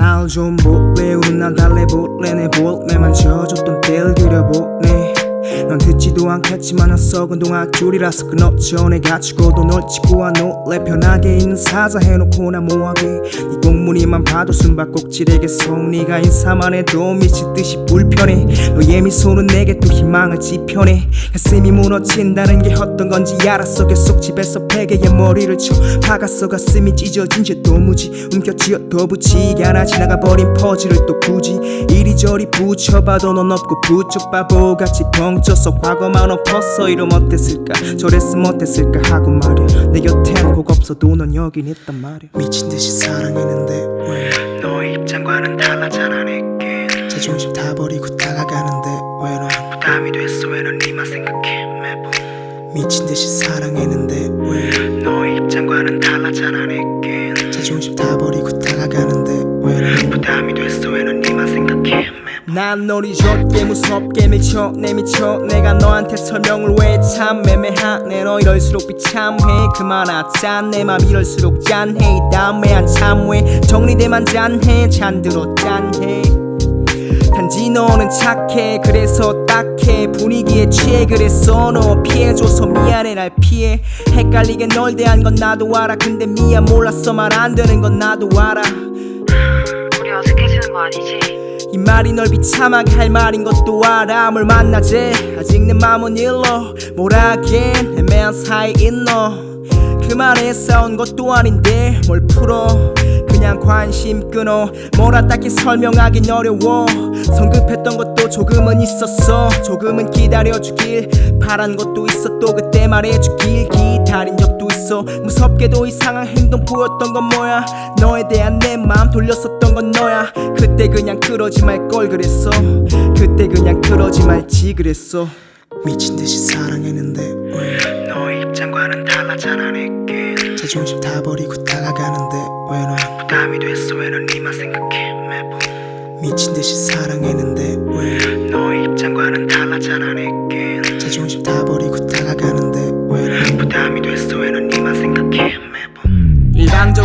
날좀 볼래 우는 날 달래 볼래 내 볼매만 져줬던 때를 그려보네 넌 듣지도 않겠지만 난 썩은 동아줄이라서 끊었죠 내가 죽어도 널 찍고와 놀래. 편하게 있는 사자 해놓고 나 뭐하게. 네 공무니만 봐도 숨바꼭질에게서 네가 인사만 해도 미치듯이 불편해. 너의 미소는 내게 또 희망을 지펴내. 가슴이 무너진다는 게 어떤 건지 알았어. 계속 집에서 베개에 머리를 쳐. 박았어. 가슴이 찢어진 채 도무지. 움켜쥐어 더 붙이게 하나 지나가버린 퍼즐을 또 굳이. 이리저리 붙여봐도 넌 없고 부쩍 바보같이 벙쪄 서 과거만 엎었어. 이러면 어땠을까? 저랬으면 어땠을까? 하고 말야 내 곁엔 꼭 없어도 넌 여긴 있단 말야. 미친 듯이 사랑했는데 왜? 너의 입장과는 달라잖아 내겐 자존심 다 버리고 다가가는데 왜 넌? 부담이 됐어. 왜넌 니만 생각해 매번? 미친 듯이 사랑했는데 왜? 너의 입장과 난 너리 좁게 무섭게 밀쳐 내 미쳐 내가 너한테 설명을 왜참 애매하네. 너 이럴수록 비참해. 그만하자. 내 맘 이럴수록 짠해. 이 다음에 한참 후에 정리돼만 짠해. 잔들어 짠해. 단지 너는 착해. 그래서 딱해. 분위기에 취해 그래서 너 피해줘서 미안해. 날 피해. 헷갈리게 널 대한 건 나도 알아. 근데 미안 몰랐어. 말 안 되는 건 나도 알아. 우리 어색해지는 거 아니지? 이 말이 널 비참하게 할 말인 것도 알아 뭘 만나지. 아직 내 맘은 뭘 하긴 애매한 사이인 너그 말에 싸운 것도 아닌데 뭘 풀어. 그냥 관심 끊어. 뭐라 딱히 설명하긴 어려워. 성급했던 것도 조금은 있었어. 조금은 기다려주길 바란 것도 있어 또 그때 말해주길 기다린 적도 있어. 무섭게도 이상한 행동 보였던 건 뭐야? 너에 대한 내 마음 돌렸었던 건 너야 그때 그냥 그러지 말 걸 그랬어. 그때 그냥 그러지 말지 그랬어. 미친 듯이 사랑했는데 왜? 너의 입장과는 달라잖아 내겐 자존심 다 버리고 다가가는데 왜넌 부담이 됐어. 왜넌 니만 생각해 매번. 미친 듯이 사랑했는데 왜? 너의 입장과는 달라잖아 내겐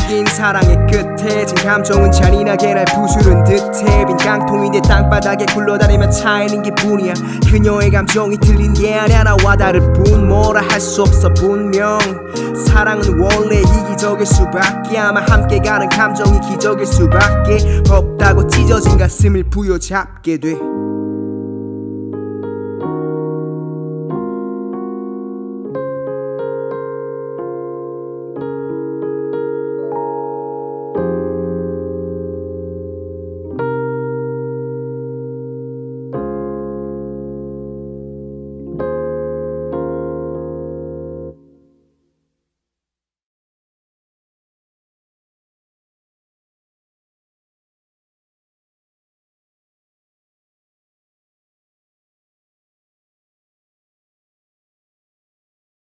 일방적인 사랑의 끝에 진 감정은 잔인하게 날 부수는 듯해. 빈 깡통이 내 땅바닥에 굴러다니며 차이는 기분이야. 그녀의 감정이 틀린 게 아니야. 나와 다를 뿐 뭐라 할 수 없어 분명. 사랑은 원래 이기적일 수밖에. 아마 함께 가는 감정이 기적일 수밖에. 없다고 찢어진 가슴을 부여잡게 돼